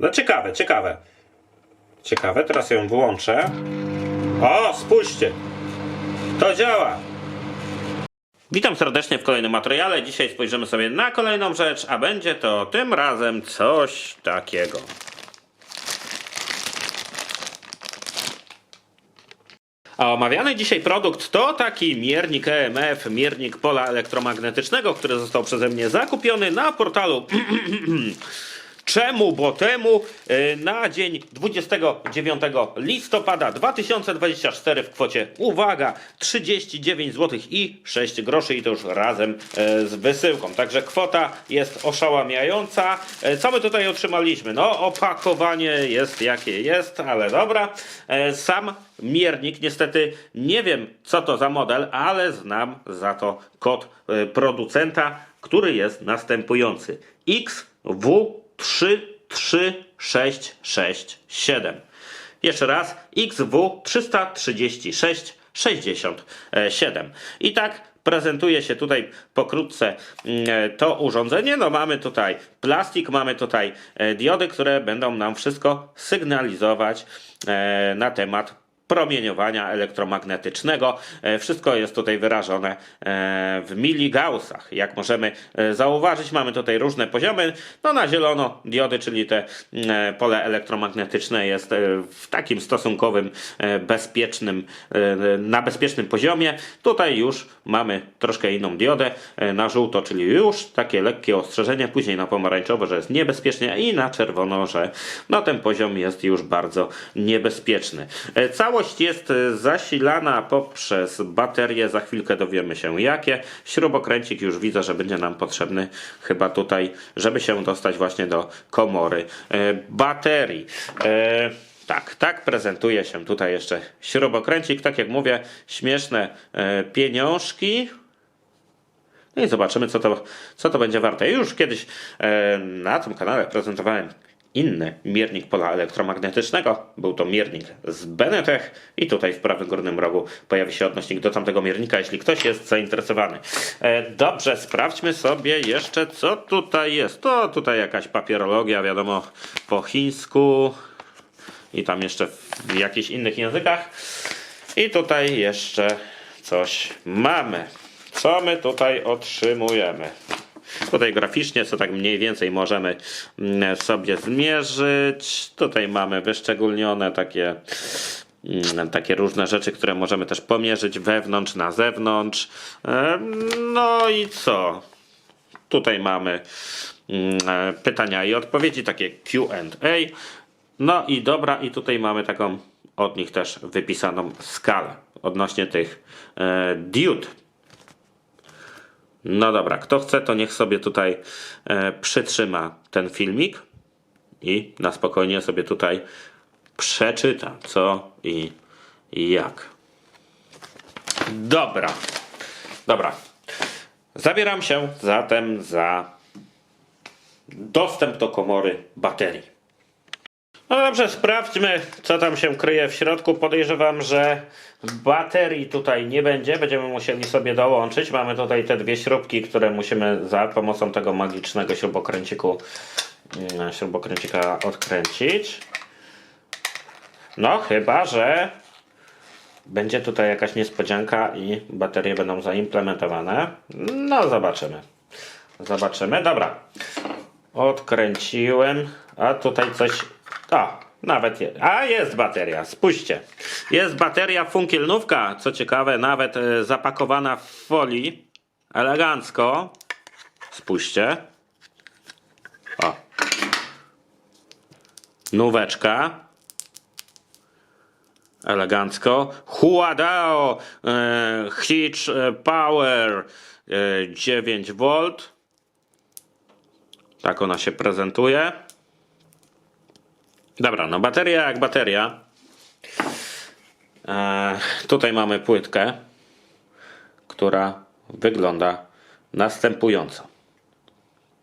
No ciekawe, ciekawe. Ciekawe, teraz ją wyłączę. O, spójrzcie. To działa. Witam serdecznie w kolejnym materiale. Dzisiaj spojrzymy sobie na kolejną rzecz, a będzie to tym razem coś takiego. A omawiany dzisiaj produkt to taki miernik EMF, miernik pola elektromagnetycznego, który został przeze mnie zakupiony na portalu Czemu, bo temu y, na dzień 29 listopada 2024 w kwocie, uwaga, 39 zł i 6 groszy i to już razem e, z wysyłką. Także kwota jest oszałamiająca. E, Co my tutaj otrzymaliśmy? No opakowanie jest jakie jest, ale dobra. E, Sam miernik, niestety nie wiem co to za model, ale znam za to kod e, producenta, który jest następujący. XW 33667. Jeszcze raz XW 336 67. I tak prezentuje się tutaj pokrótce mm, to urządzenie. No mamy tutaj plastik, mamy tutaj e, diody, które będą nam wszystko sygnalizować e, na temat promieniowania elektromagnetycznego. E, Wszystko jest tutaj wyrażone e, w miligaussach. Jak możemy e, zauważyć, mamy tutaj różne poziomy. No na zielono diody, czyli te pole elektromagnetyczne jest w takim stosunkowym bezpiecznym, na bezpiecznym poziomie. Tutaj już mamy troszkę inną diodę na żółto, czyli już takie lekkie ostrzeżenie, później na pomarańczowo, że jest niebezpiecznie i na czerwono, że no ten poziom jest już bardzo niebezpieczny. E, Całość jest e, zasilana poprzez baterie, za chwilkę dowiemy się jakie. Śrubokręcik już widzę, że będzie nam potrzebny chyba tutaj, żeby się dostać właśnie do komory e, baterii. E, tak, tak prezentuje się tutaj jeszcze śrubokręcik. Tak jak mówię, śmieszne pieniążki. No i zobaczymy, co to, co to będzie warte. Już kiedyś na tym kanale prezentowałem inny miernik pola elektromagnetycznego. Był to miernik z Benetech i tutaj w prawym górnym rogu pojawi się odnośnik do tamtego miernika, jeśli ktoś jest zainteresowany. E, dobrze, sprawdźmy sobie jeszcze, co tutaj jest. To tutaj jakaś papierologia, wiadomo, po chińsku i tam jeszcze w jakichś innych językach. I tutaj jeszcze coś mamy. Co my tutaj otrzymujemy? Tutaj graficznie, co tak mniej więcej możemy mm, sobie zmierzyć. Tutaj mamy wyszczególnione takie, mm, takie różne rzeczy, które możemy też pomierzyć wewnątrz, na zewnątrz. No i co? Tutaj mamy mm, pytania i odpowiedzi, takie QA. No i dobra, i tutaj mamy taką od nich też wypisaną skalę odnośnie tych e, diod. No dobra, kto chce, to niech sobie tutaj e, przytrzyma ten filmik i na spokojnie sobie tutaj przeczyta co i jak. Dobra, dobra. Zabieram się zatem za dostęp do komory baterii. No dobrze, sprawdźmy, co tam się kryje w środku. Podejrzewam, że baterii tutaj nie będzie. Będziemy musieli sobie dołączyć. Mamy tutaj te dwie śrubki, które musimy za pomocą tego magicznego śrubokręciku, mm, śrubokręcika odkręcić. No, chyba, że będzie tutaj jakaś niespodzianka i baterie będą zaimplementowane. No, zobaczymy. Zobaczymy. Dobra. Odkręciłem, a tutaj coś. A, nawet jest. A jest bateria, spójrzcie. Jest bateria funkielnówka, co ciekawe, nawet e, zapakowana w folii. Elegancko. Spójrzcie. O. Nóweczka. Elegancko. Huadao e, Hitch e, Power e, 9V. Tak ona się prezentuje. Dobra, no bateria jak bateria. E, tutaj mamy płytkę, która wygląda następująco.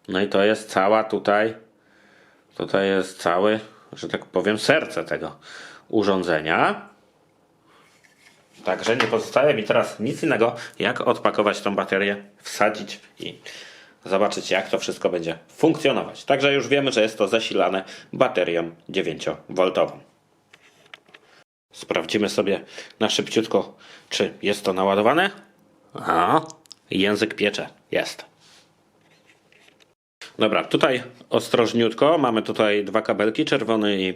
No i to jest cała tutaj, tutaj jest cały, że tak powiem, serce tego urządzenia. Także nie pozostaje mi teraz nic innego, jak odpakować tą baterię, wsadzić i zobaczyć jak to wszystko będzie funkcjonować. Także już wiemy, że jest to zasilane baterią 9V. Sprawdzimy sobie na szybciutko, czy jest to naładowane. A, język piecze. Jest. Dobra, tutaj ostrożniutko. Mamy tutaj dwa kabelki, czerwony i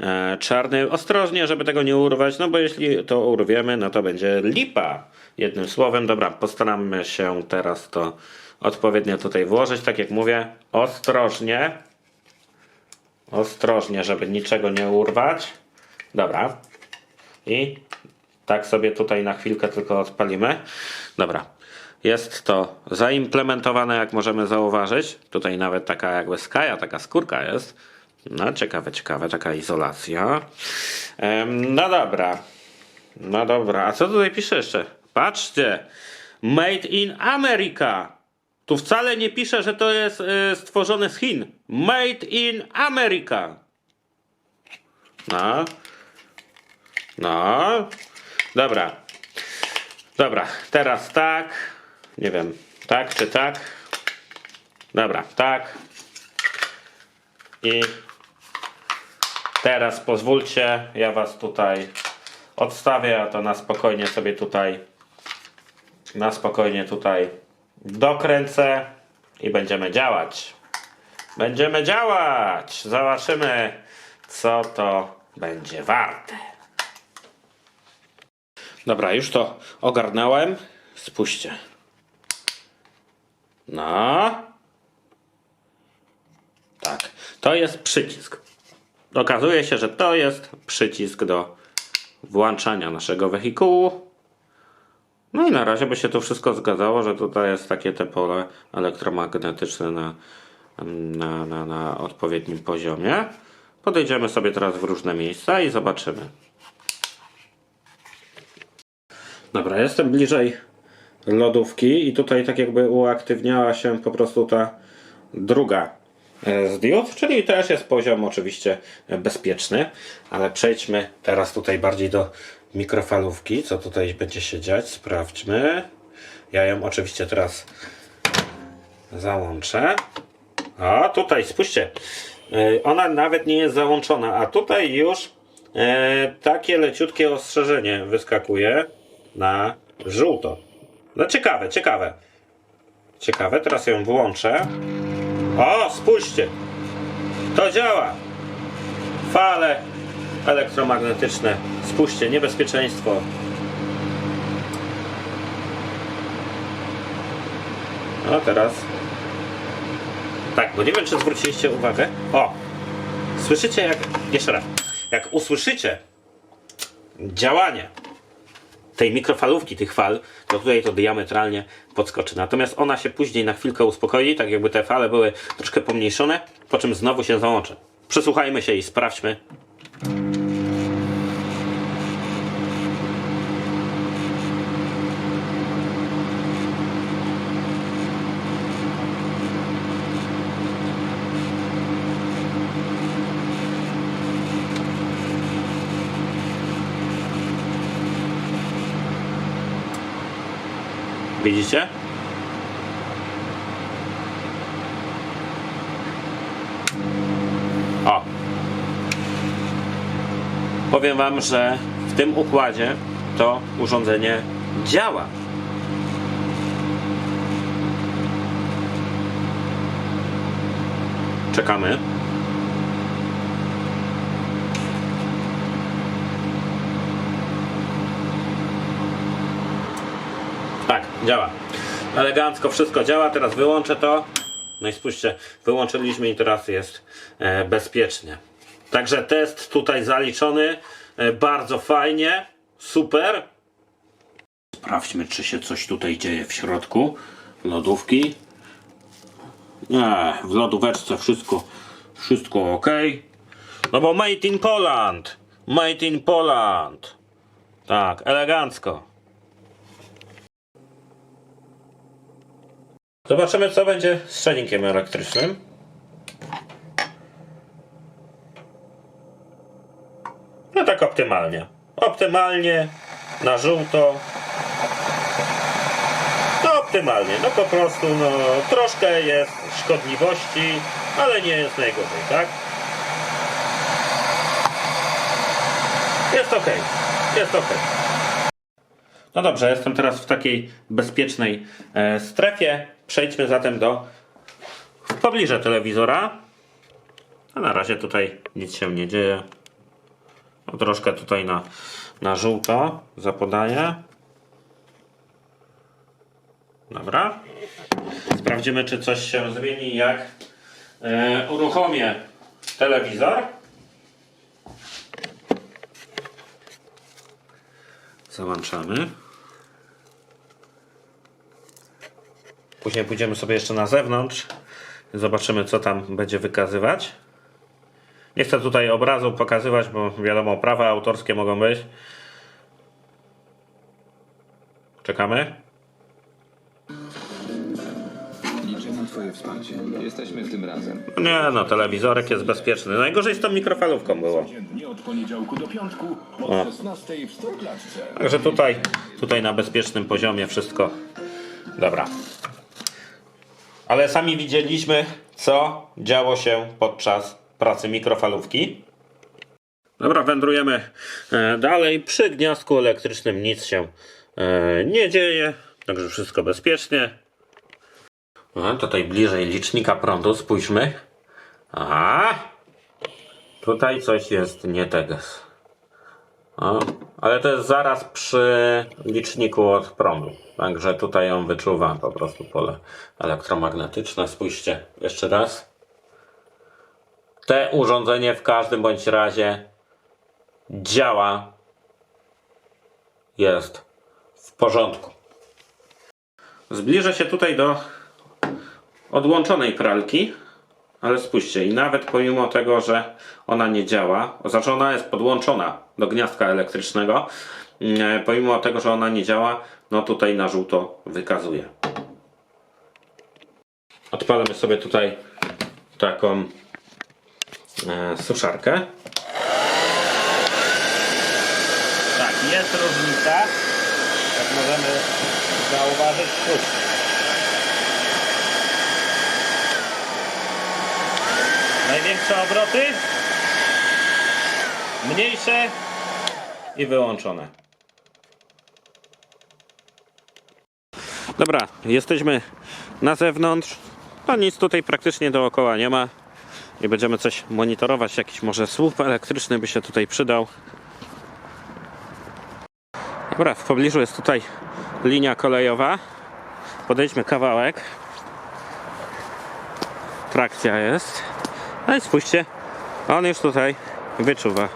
e, czarny. Ostrożnie, żeby tego nie urwać, no bo jeśli to urwiemy, no to będzie lipa. Jednym słowem, dobra, postaramy się teraz to odpowiednio tutaj włożyć. Tak jak mówię, ostrożnie. Ostrożnie, żeby niczego nie urwać. Dobra. I tak sobie tutaj na chwilkę tylko odpalimy. Dobra. Jest to zaimplementowane, jak możemy zauważyć. Tutaj nawet taka jakby skaja, taka skórka jest. No, ciekawe, ciekawe, taka izolacja. Em, no dobra. No dobra, a co tutaj pisze jeszcze? Patrzcie. Made in America. Tu wcale nie pisze, że to jest y, stworzone z Chin. Made in America. No. No. Dobra. Dobra, teraz tak. Nie wiem, tak czy tak. Dobra, tak. I teraz pozwólcie, ja was tutaj odstawię, a to na spokojnie sobie tutaj na spokojnie tutaj dokręcę i będziemy działać. Będziemy działać. Zobaczymy, co to będzie warte. Dobra, już to ogarnąłem. Spójrzcie. No. Tak. To jest przycisk. Okazuje się, że to jest przycisk do włączania naszego wehikułu. No i na razie by się to wszystko zgadzało, że tutaj jest takie te pole elektromagnetyczne na, na, na, na odpowiednim poziomie. Podejdziemy sobie teraz w różne miejsca i zobaczymy. Dobra, jestem bliżej lodówki i tutaj tak jakby uaktywniała się po prostu ta druga e, z diod, czyli też jest poziom oczywiście bezpieczny, ale przejdźmy teraz tutaj bardziej do mikrofalówki, co tutaj będzie się dziać, sprawdźmy. Ja ją oczywiście teraz załączę. A tutaj, spójrzcie, e, ona nawet nie jest załączona, a tutaj już e, takie leciutkie ostrzeżenie wyskakuje na żółto. No ciekawe, ciekawe. Ciekawe, teraz ją włączę. O, spójrzcie. To działa. Fale elektromagnetyczne. Spójrzcie, niebezpieczeństwo. No teraz. Tak, bo nie wiem, czy zwróciliście uwagę. O! Słyszycie jak. Jeszcze raz. Jak usłyszycie działanie tej mikrofalówki, tych fal, to tutaj to diametralnie podskoczy. Natomiast ona się później na chwilkę uspokoi, tak jakby te fale były troszkę pomniejszone, po czym znowu się załączy. Przesłuchajmy się i sprawdźmy. Widzicie? O! Powiem Wam, że w tym układzie to urządzenie działa. Czekamy. Tak, działa. Elegancko wszystko działa. Teraz wyłączę to. No i spójrzcie, wyłączyliśmy i teraz jest e, bezpiecznie. Także test tutaj zaliczony. E, bardzo fajnie. Super. Sprawdźmy, czy się coś tutaj dzieje w środku lodówki. Nie, w lodóweczce wszystko, wszystko ok. No bo made in Poland. Made in Poland. Tak, elegancko. Zobaczymy, co będzie z czajnikiem elektrycznym. No tak optymalnie. Optymalnie, na żółto. No, optymalnie. No po prostu no, troszkę jest szkodliwości, ale nie jest najgorzej, tak? Jest ok, jest ok. No dobrze, jestem teraz w takiej bezpiecznej e, strefie. Przejdźmy zatem do w pobliże telewizora. A na razie tutaj nic się nie dzieje. No, troszkę tutaj na, na żółto zapodaję. Dobra. Sprawdzimy, czy coś się zmieni, jak e, uruchomię telewizor. Załączamy. Później pójdziemy sobie jeszcze na zewnątrz. Zobaczymy, co tam będzie wykazywać. Nie chcę tutaj obrazu pokazywać, bo wiadomo, prawa autorskie mogą być. Czekamy. Liczę na Twoje wsparcie. Jesteśmy w tym razem. Nie no, telewizorek jest bezpieczny. Najgorzej z tą mikrofalówką było. Dziennie od poniedziałku do piątku o 16 w Stoklatce. Także tutaj, tutaj na bezpiecznym poziomie wszystko. Dobra. Ale sami widzieliśmy, co działo się podczas pracy mikrofalówki. Dobra, wędrujemy e, dalej. Przy gniazdku elektrycznym nic się e, nie dzieje, także wszystko bezpiecznie. A, tutaj bliżej licznika prądu spójrzmy. Aha, tutaj coś jest nie teges. O, ale to jest zaraz przy liczniku od prądu. Także tutaj on wyczuwa po prostu pole elektromagnetyczne. Spójrzcie jeszcze raz. Te urządzenie w każdym bądź razie działa. Jest w porządku. Zbliżę się tutaj do odłączonej pralki. Ale spójrzcie, i nawet pomimo tego, że ona nie działa, znaczy ona jest podłączona do gniazdka elektrycznego, pomimo tego, że ona nie działa, no tutaj na żółto wykazuje. Odpalamy sobie tutaj taką e, suszarkę. Tak, jest różnica, jak możemy zauważyć. Największe obroty, mniejsze i wyłączone. Dobra, jesteśmy na zewnątrz. No nic tutaj praktycznie dookoła nie ma. Nie będziemy coś monitorować. Jakiś może słup elektryczny by się tutaj przydał. Dobra, w pobliżu jest tutaj linia kolejowa. Podejdźmy kawałek. Trakcja jest. No i spójrzcie, on już tutaj wyczuwa.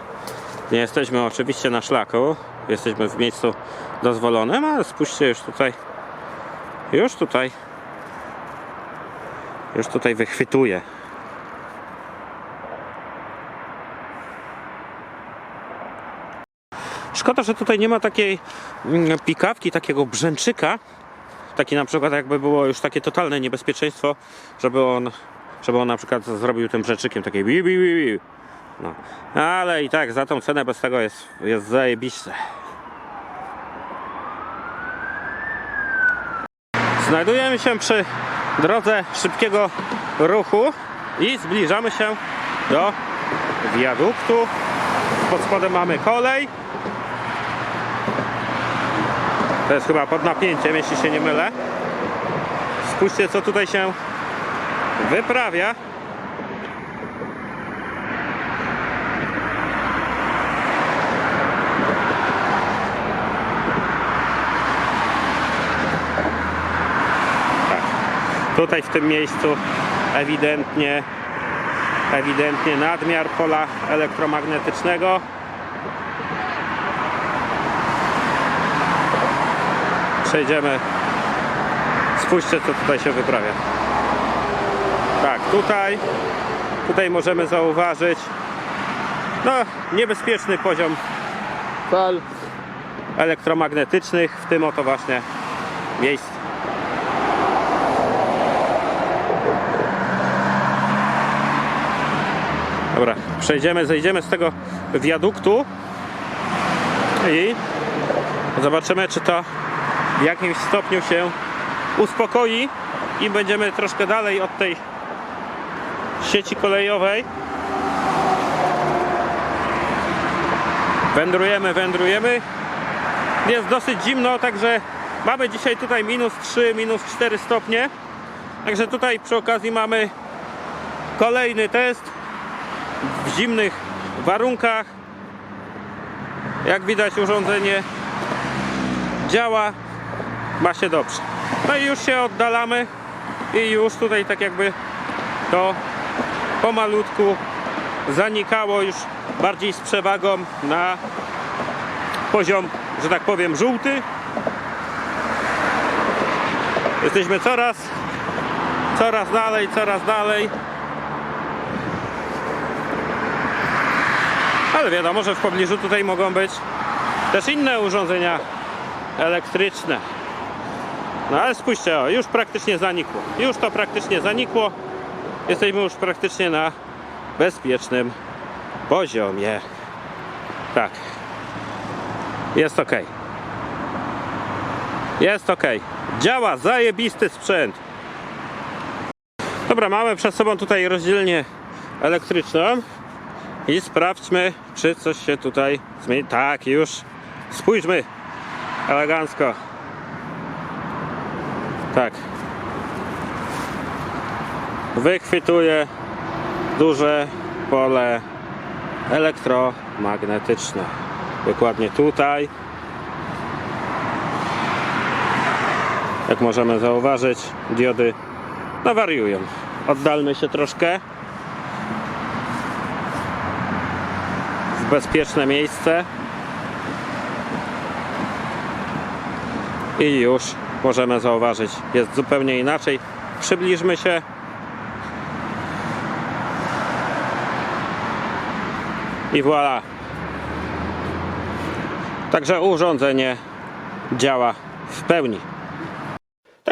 Nie jesteśmy oczywiście na szlaku, jesteśmy w miejscu dozwolonym, ale spójrzcie już tutaj, już tutaj, już tutaj wychwytuje. Szkoda, że tutaj nie ma takiej mm, pikawki, takiego brzęczyka. Taki na przykład jakby było już takie totalne niebezpieczeństwo, żeby on żeby on na przykład zrobił tym brzeczykiem takie bi, bi, bi, bi. No. Ale i tak za tą cenę bez tego jest, jest. Znajdujemy się przy drodze szybkiego ruchu i zbliżamy się do wiaduktu. Pod spodem mamy kolej. To jest chyba pod napięciem, jeśli się nie mylę. Spójrzcie, co tutaj się wyprawia. Tutaj w tym miejscu ewidentnie ewidentnie nadmiar pola elektromagnetycznego. Przejdziemy. Spójrzcie co tutaj się wyprawia. Tak, tutaj, tutaj możemy zauważyć no, niebezpieczny poziom fal elektromagnetycznych w tym oto właśnie miejscu. Dobra, przejdziemy, zejdziemy z tego wiaduktu i zobaczymy, czy to w jakimś stopniu się uspokoi i będziemy troszkę dalej od tej sieci kolejowej. Wędrujemy, wędrujemy. Jest dosyć zimno, także mamy dzisiaj tutaj minus 3, minus 4 stopnie. Także tutaj przy okazji mamy kolejny test w zimnych warunkach. Jak widać urządzenie działa, ma się dobrze. No i już się oddalamy i już tutaj tak jakby to pomalutku zanikało już bardziej z przewagą na poziom, że tak powiem, żółty. Jesteśmy coraz, coraz dalej, coraz dalej. Ale wiadomo, że w pobliżu tutaj mogą być też inne urządzenia elektryczne. No ale spójrzcie, o, już praktycznie zanikło. Już to praktycznie zanikło. Jesteśmy już praktycznie na bezpiecznym poziomie. Tak. Jest ok. Jest ok. Działa zajebisty sprzęt. Dobra, mamy przed sobą tutaj rozdzielnię elektryczną i sprawdźmy, czy coś się tutaj zmieni. Tak, już. Spójrzmy. Elegancko. Tak. Wychwytuje duże pole elektromagnetyczne. Dokładnie tutaj. Jak możemy zauważyć, diody no wariują. Oddalmy się troszkę. Bezpieczne miejsce. I już możemy zauważyć, jest zupełnie inaczej. Przybliżmy się. I voilà. Także urządzenie działa w pełni.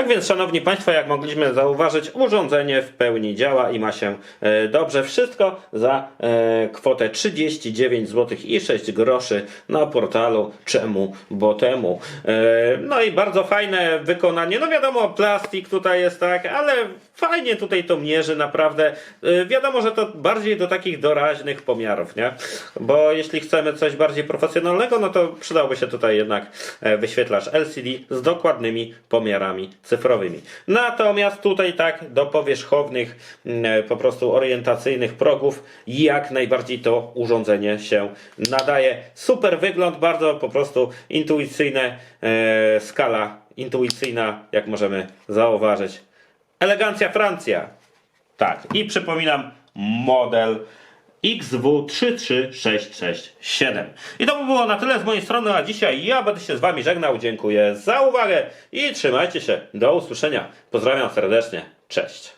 Tak więc, szanowni państwo, jak mogliśmy zauważyć, urządzenie w pełni działa i ma się e, dobrze. Wszystko za e, kwotę 39 zł i 6 groszy na portalu czemu bo temu. E, no i bardzo fajne wykonanie. No wiadomo, plastik tutaj jest tak, ale fajnie tutaj to mierzy naprawdę. E, wiadomo, że to bardziej do takich doraźnych pomiarów, nie? Bo jeśli chcemy coś bardziej profesjonalnego, no to przydałby się tutaj jednak e, wyświetlacz LCD z dokładnymi pomiarami cyfrowymi. Natomiast tutaj tak do powierzchownych, mm, po prostu orientacyjnych progów jak najbardziej to urządzenie się nadaje. Super wygląd, bardzo po prostu intuicyjne, e, skala intuicyjna, jak możemy zauważyć. Elegancja Francja. Tak, i przypominam model XW33667. I to by było na tyle z mojej strony, a dzisiaj ja będę się z Wami żegnał. Dziękuję za uwagę i trzymajcie się. Do usłyszenia. Pozdrawiam serdecznie. Cześć.